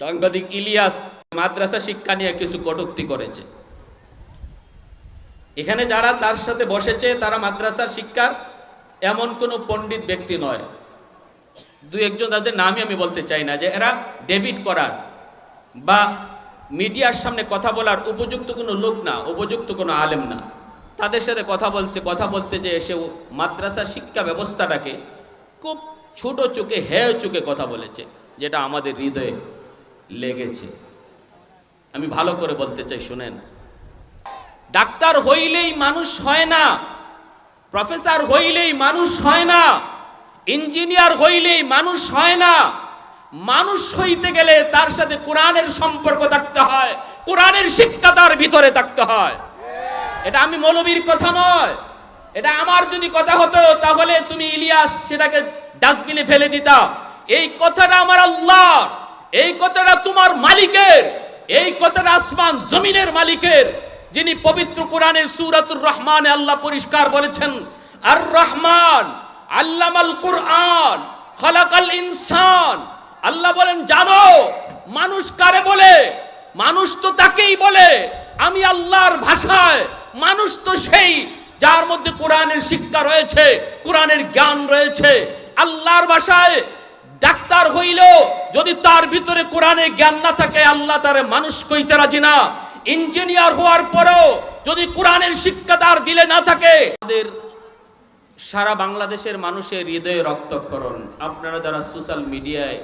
সাংবাদিক ইলিয়াস মাদ্রাসা শিক্ষা নিয়ে কিছু কটূক্তি করেছে। এখানে যারা তার সাথে বসেছে, তারা মাদ্রাসার শিক্ষার এমন কোনো পণ্ডিত ব্যক্তি নয়। দু একজন তাদের নামই আমি বলতে চাই না যে এরা ডেভিড করার বা মিডিয়ার সামনে কথা বলার উপযুক্ত কোনো লোক না, উপযুক্ত কোনো আলেম না। তাদের সাথে কথা বলছে, কথা বলতে যে এসে মাদ্রাসা শিক্ষা ব্যবস্থাটাকে খুব ছোট চোখে, হেয় চোখে কথা বলেছে, যেটা আমাদের হৃদয়ে লেগেছে। আমি ভালো করে বলতে চাই, শুনেন। ডাক্তার হইলেই মানুষ হয় না, প্রফেসর হইলেই মানুষ হয় না, ইঞ্জিনিয়ার হইলেই মানুষ হয় না, মানুষ হইতে গেলে তার সাথে কোরআনের সম্পর্ক থাকতে হয়, কোরআনের শিক্ষা তার ভিতরে থাকতে হয়। এটা আমি মৌলবীর কথা নয়, এটা আমার যদি কথা হতো, তাহলে তুমি ইলিয়াস সেটাকে ডাস্টবিনে ফেলে দিতা। এই কথাটা আমার আল্লাহ এই কথাটা তোমার মালিকের, এই কথাটা আসমান জমিনের মালিকের, যিনি পবিত্র কোরআনের সূরাতুর রহমানে আল্লাহ পরিষ্কার বলেছেন আর রহমান আল্লামাল কোরআন, খলাকাল ইনসান। আল্লাহ বলেন, জানো, মানুষ কারে বলে? মানুষ তো তাকেই বলে, আমি আল্লাহর ভাষায়। মানুষ তো সেই যার মধ্যে কোরআনের শিক্ষা রয়েছে, কোরআনের জ্ঞান রয়েছে। আল্লাহর ভাষায় ডাক্তার হইল, যদি তার ভিতরে কোরআনের জ্ঞান না থাকে, আল্লাহ তার মানুষ কইতে রাজি না। ইঞ্জিনিয়ার হওয়ার পরেও যদি কোরআনের শিক্ষা তার দিলে না থাকে আমাদের সারা বাংলাদেশের মানুষের হৃদয়ে রক্তক্ষরণ। আপনারা যারা সোশ্যাল মিডিয়ায়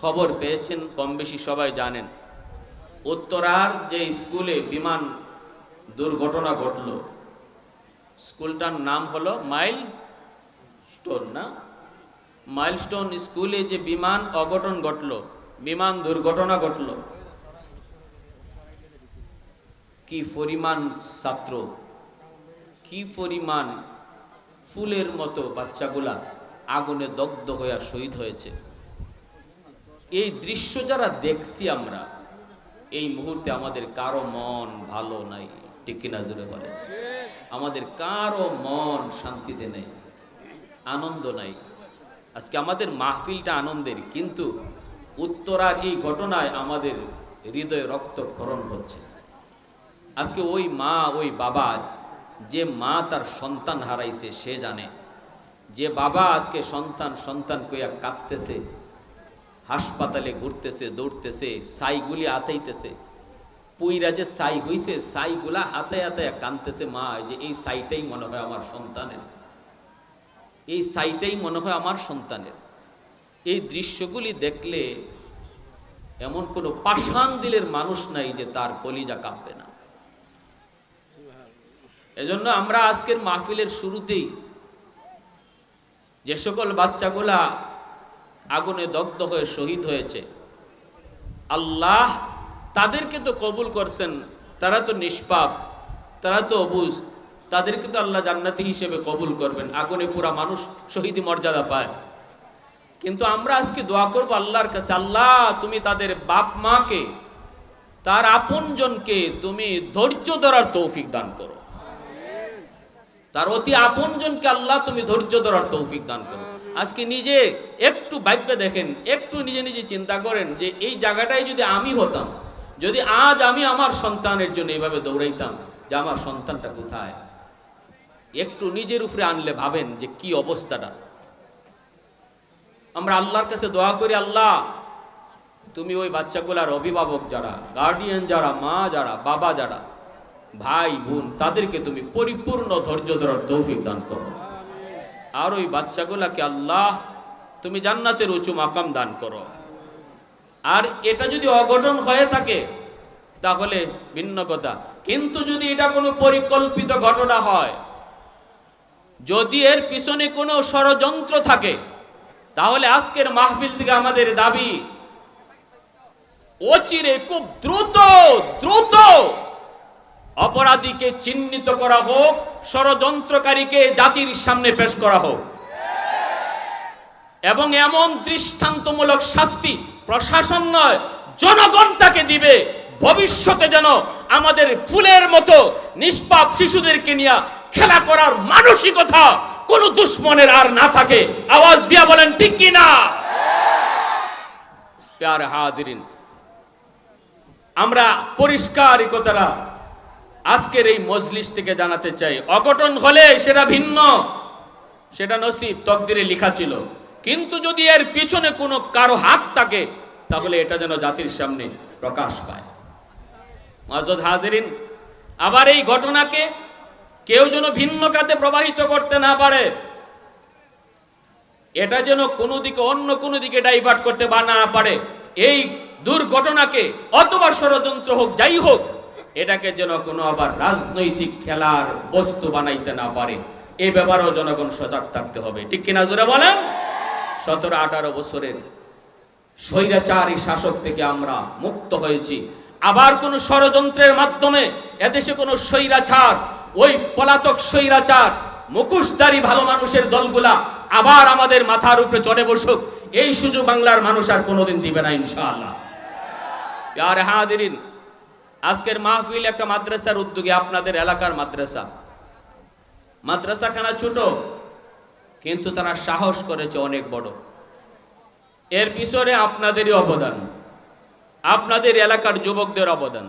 খবর পেয়েছেন কম বেশি সবাই জানেন, উত্তরার যে স্কুলে বিমান দুর্ঘটনা ঘটল, স্কুলটার নাম হলো মাইল স্টোন না? মাইলস্টোন স্কুলে যে বিমান অঘটন ঘটল, বিমান দুর্ঘটনা ঘটল। কি পরিমাণ ছাত্র, কি পরিমাণ ফুলের মতো বাচ্চাগুলা আগুনে দগ্ধ হইয়া শহীদ হয়েছে। এই দৃশ্য যারা দেখছি আমরা, এই মুহূর্তে আমাদের কারও মন ভালো নাই, ঠিক কিনা বলে আমাদের কারও মন শান্তিতে নেই, আনন্দ নাই। আজকে আমাদের মাহফিলটা আনন্দের, কিন্তু উত্তরার এই ঘটনায় আমাদের হৃদয়ে রক্তক্ষরণ হচ্ছে। আজকে ওই মা, ওই বাবা, যে মা তার সন্তান হারাইছে, সে জানে। যে বাবা আজকে সন্তান সন্তান কইয়া কাঁদতেছে, হাসপাতালে ঘুরতেছে, দৌড়তেছে, সাইগুলি আতাইতেছে। পুইরা যে সাই হইছে, সাইগুলা হাতে হাতায় কানতেছে মা যে এই সাইটাই মনে হয় আমার সন্তানের। এই সাইটাই মনে হয় আমার সন্তানের। এই দৃশ্যগুলি দেখলে এমন কোনো পাষাণ দিলের মানুষ নাই যে তার কলিজা কাঁপবে না। এজন্য আমরা আজকের মাহফিলের শুরুতেই যে সকল বাচ্চাগুলা আগুনে দগ্ধ হয়ে শহীদ হয়েছে, আল্লাহ তাদেরকে তো কবুল করছেন, তারা তো নিষ্পাপ, তারা তো অবুজ। তাদেরকে তো আল্লাহ জান্নাতি হিসেবে কবুল করবেন। আগুনে পুরা মানুষ শহীদ মর্যাদা পায়। কিন্তু আমরা আজকে দোয়া করব আল্লাহর কাছে, আল্লাহ, তুমি তাদের বাপ মাকে, তার আপনজনকে তুমি ধৈর্য ধরার তৌফিক দান করো। তার অতি আপনজনকে আল্লাহ তুমি ধৈর্য ধরার তৌফিক দান করো। আজকে নিজে একটু ভাববে দেখেন, একটু নিজে নিজে চিন্তা করেন যে এই জায়গাটায় যদি আমি হতাম, যদি আজ আমি আমার সন্তানের জন্য এইভাবে দৌড়াইতাম যে আমার সন্তানটা কোথায়? একটু নিজের উপরে আনলে ভাবেন যে কি অবস্থাটা। আমরা আল্লাহর কাছে দোয়া করি, আল্লাহ, তুমি ওই বাচ্চাগুলার অভিভাবক যারা গার্ডিয়ান যারা, মা যারা, বাবা যারা, ভাই, বোন, তাদেরকে তুমি পরিপূর্ণ ধৈর্য ধরার তৌফিক দান করো। আর ওই বাচ্চাগুলাকে আল্লাহ, তুমি জান্নাতের উঁচু মাকাম দান করো। আর এটা যদি অঘটন হয়ে থাকে, তাহলে ভিন্ন কথা। কিন্তু যদি এটা কোনো পরিকল্পিত ঘটনা হয় যদি এর পিছনে কোনো ষড়যন্ত্র থাকে, তাহলে আজকের মাহফিল থেকে আমাদের দাবি, অচিরে খুব দ্রুত দ্রুত অপরাধীকে চিহ্নিত করা হোক, ষড়যন্ত্রকারীকে জাতির সামনে পেশ করা হোক। এবং এমন দৃষ্টান্তমূলক শাস্তি প্রশাসন নয়, জনগণ তাকে দিবে। ভবিষ্যতে যেন আমাদের ফুলের মতো নিষ্পাপ শিশুদেরকে নিয়ে খেলা করার মানসিকতা কোন দুশ্মনের আর না থাকে। আওয়াজ দিয়া বলেন, ঠিক কি না? প্যার আমরা পরিষ্কার আজকের এই মজলিস থেকে জানাতে চাই, অঘটন হলে সেটা ভিন্ন, সেটা নসিব, তকদিরে লেখা ছিল। কিন্তু যদি এর পিছনে কোনো কারও হাত থাকে, তাহলে এটা যেন জাতির সামনে প্রকাশ পায়। মাজদ হাজিরিন, আবার এই ঘটনাকে কেউ যেন ভিন্ন কাতে প্রবাহিত করতে না পারে। এটা যেন কোনো দিকে অন্য কোনো দিকে ডাইভার্ট করতে বা না পারে। এই দুর্ঘটনাকে অথবা ষড়যন্ত্র হোক, যাই হোক, এটাকে যেন কোনো আবার রাজনৈতিক খেলার বস্তু বানাইতে না পারে। এই ব্যাপারেও জনগণ সজাগ থাকতে হবে। ঠিক কিনা জোরে বলেন? সতেরো, আঠারো বছরের স্বৈরাচারী শাসক থেকে আমরা মুক্ত হয়েছি। আবার কোন ষড়যন্ত্রের মাধ্যমে এদেশে কোনো স্বৈরাচার ওই পলাতক স্বৈরাচার, মুখোশধারী ভালো মানুষের দলগুলা আবার আমাদের মাথার উপরে চড়ে বসুক, এই সুযোগ বাংলার মানুষ আর কোনোদিন দিবে না ইনশাআল্লাহ। আর হাদিরিন আজকের মাহফিল একটা মাদ্রাসার উদ্যোগে আপনাদের এলাকার মাদ্রাসা। মাদ্রাসাখানা ছোট, কিন্তু তারা সাহস করেছে অনেক বড়। এর পিছনে আপনাদেরই অবদান, আপনাদের এলাকার যুবকদের অবদান।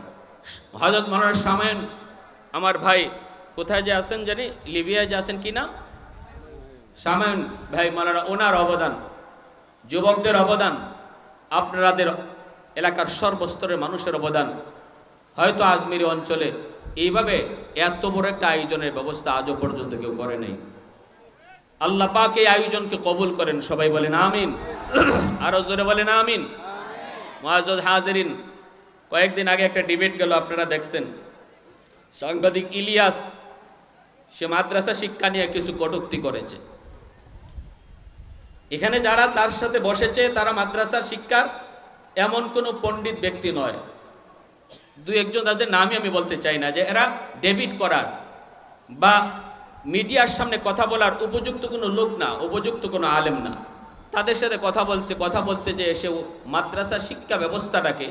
হজরত মনোর সামায়ন আমার ভাই কোথায় যে আছেন জানি? লিবিয়ায় যে আছেন কি নাম? সামায়ন ভাই মালারা ওনার অবদান, যুবকদের অবদান, আপনাদের এলাকার সর্বস্তরের মানুষের অবদান। হয়তো আজমিরি অঞ্চলে এইভাবে এত বড় একটা আয়োজনের ব্যবস্থা আজও পর্যন্ত কেউ করে নাই। আল্লাহ পাক এই আয়োজনকে কবুল করেন, সবাই বলেন আমিন। আরও জোরে বলেন আমিন। মহাজদ হাজরিন, কয়েকদিন আগে একটা ডিবেট গেল, আপনারা দেখছেন। সাংবাদিক ইলিয়াস সে মাদ্রাসা শিক্ষা নিয়ে কিছু কটুক্তি করেছে। এখানে যারা তার সাথে বসেছে, তারা মাদ্রাসার শিক্ষার এমন কোনো পণ্ডিত ব্যক্তি নয়। দু একজন তাদের নামই আমি বলতে চাই না যে এরা ডেবিট করার বা মিডিয়ার সামনে কথা বলার উপযুক্ত কোনো লোক না, উপযুক্ত কোনো আলেম না। তাদের সাথে কথা বলছে, কথা বলতে যে এসে ও মাদ্রাসা শিক্ষা ব্যবস্থাটাকে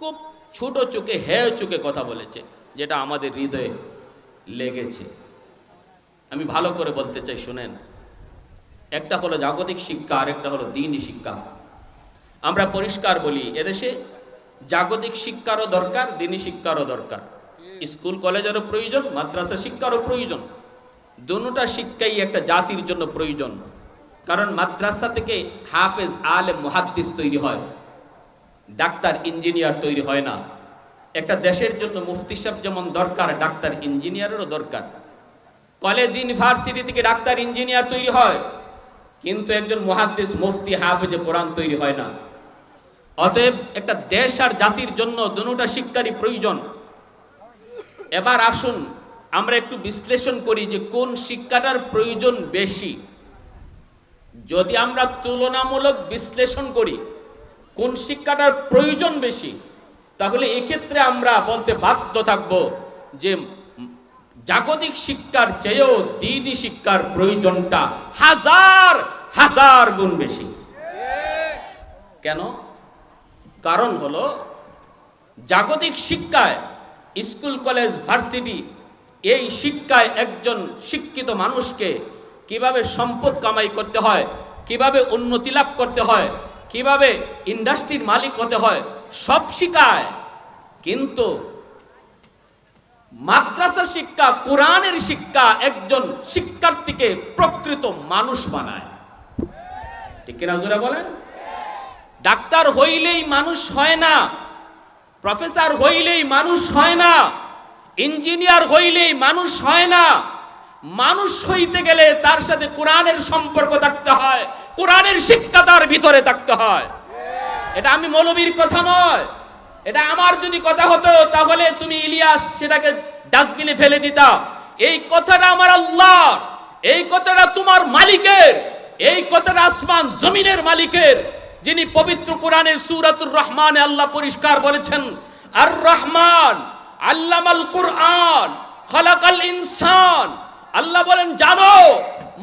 খুব ছোট চোখে, হেয় চোখে কথা বলেছে, যেটা আমাদের হৃদয়ে লেগেছে। আমি ভালো করে বলতে চাই, শুনেন। একটা হলো জাগতিক শিক্ষা আর একটা হলো দিনই শিক্ষা। আমরা পরিষ্কার বলি, এদেশে জাগতিক শিক্ষারও দরকার, দিনই শিক্ষারও দরকার। স্কুল, কলেজেরও প্রয়োজন, মাদ্রাসা শিক্ষারও প্রয়োজন। দুটা শিক্ষাই একটা জাতির জন্য প্রয়োজন। কারণ মাদ্রাসা থেকে হাফেজ আলে মুহাদ্দিস তৈরি হয়। ডাক্তার, ইঞ্জিনিয়ার তৈরি হয় না। একটা দেশের জন্য মুফতি সাহেব যেমন দরকার, ডাক্তার, ইঞ্জিনিয়ারেরও দরকার। কলেজ ইউনিভার্সিটি থেকে ডাক্তার, ইঞ্জিনিয়ার তৈরি হয়? কিন্তু একজন মুহাদ্দিস মুফতি হাফেজে কোরআন তৈরি হয় না। অতএব একটা দেশ আর জাতির জন্য দুটা শিক্ষারই প্রয়োজন। এবার আসুন, আমরা একটু বিশ্লেষণ করি যে কোন শিক্ষাটার প্রয়োজন বেশি। যদি আমরা তুলনামূলক বিশ্লেষণ করি, কোন শিক্ষাটার প্রয়োজন বেশি, তাহলে এক্ষেত্রে আমরা বলতে বাধ্য থাকব যে জাগতিক শিক্ষার চেয়েও দিনই শিক্ষার প্রয়োজনটা হাজার হাজার গুণ বেশি। কেন? কারণ হলো, জাগতিক শিক্ষায় স্কুল, কলেজ, ভার্সিটি, এই শিক্ষায় একজন শিক্ষিত মানুষকে কীভাবে সম্পদ কামাই করতে হয়, কীভাবে উন্নতি লাভ করতে হয়, কীভাবে ইন্ডাস্ট্রির মালিক হতে হয়, সব শিখায়। কিন্তু মাদ্রাসা শিক্ষা, কোরআনের শিক্ষা একজন শিক্ষার্থীকে প্রকৃত মানুষ বানায়। ঠিক কিনা জোরে বলেন? ডাক্তার হইলেই মানুষ হয় না, প্রফেসর হইলেই মানুষ হয় না, ইঞ্জিনিয়ার হইলেই মানুষ হয় না। মানুষ হইতে গেলে তার সাথে কোরআনের সম্পর্ক থাকতে হয়, কোরআনের শিক্ষা তার ভিতরে থাকতে হয়। এটা আমি মৌলবীর কথা নয়। এটা আমার যদি কথা হতো, তাহলে তুমি ইলিয়াস সেটাকে ডাস্টবিনে ফেলে দিতা। এই কথাটা আমার আল্লাহ, এই কথাটা তোমার মালিকের, এই কথাটা আসমান জমিনের মালিকের, যিনি পবিত্র কোরআনের সুরাতুর রহমানে আল্লাহ পরিষ্কার বলেছেন আর রহমান আল্লামাল কোরআন, খালাকাল ইনসান। আল্লাহ বলেন, জানো,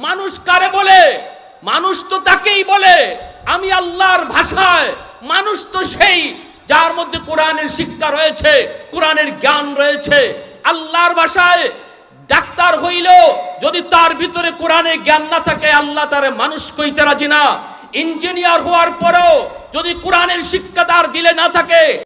মানুষ কারে বলে? মানুষ তো তাকেই বলে, আমি আল্লাহর ভাষায়। মানুষ তো সেই যার মধ্যে কোরআনের শিক্ষা রয়েছে, কোরআনের জ্ঞান রয়েছে, আল্লাহর ভাষায় ডাক্তার হইলেও যদি তার ভিতরে কোরআনের জ্ঞান না থাকে, আল্লাহ তারে মানুষ কইতে রাজি না। ইঞ্জিনিয়ার হওয়ার পরেও যদি কোরআনের শিক্ষা তার দিলে না থাকে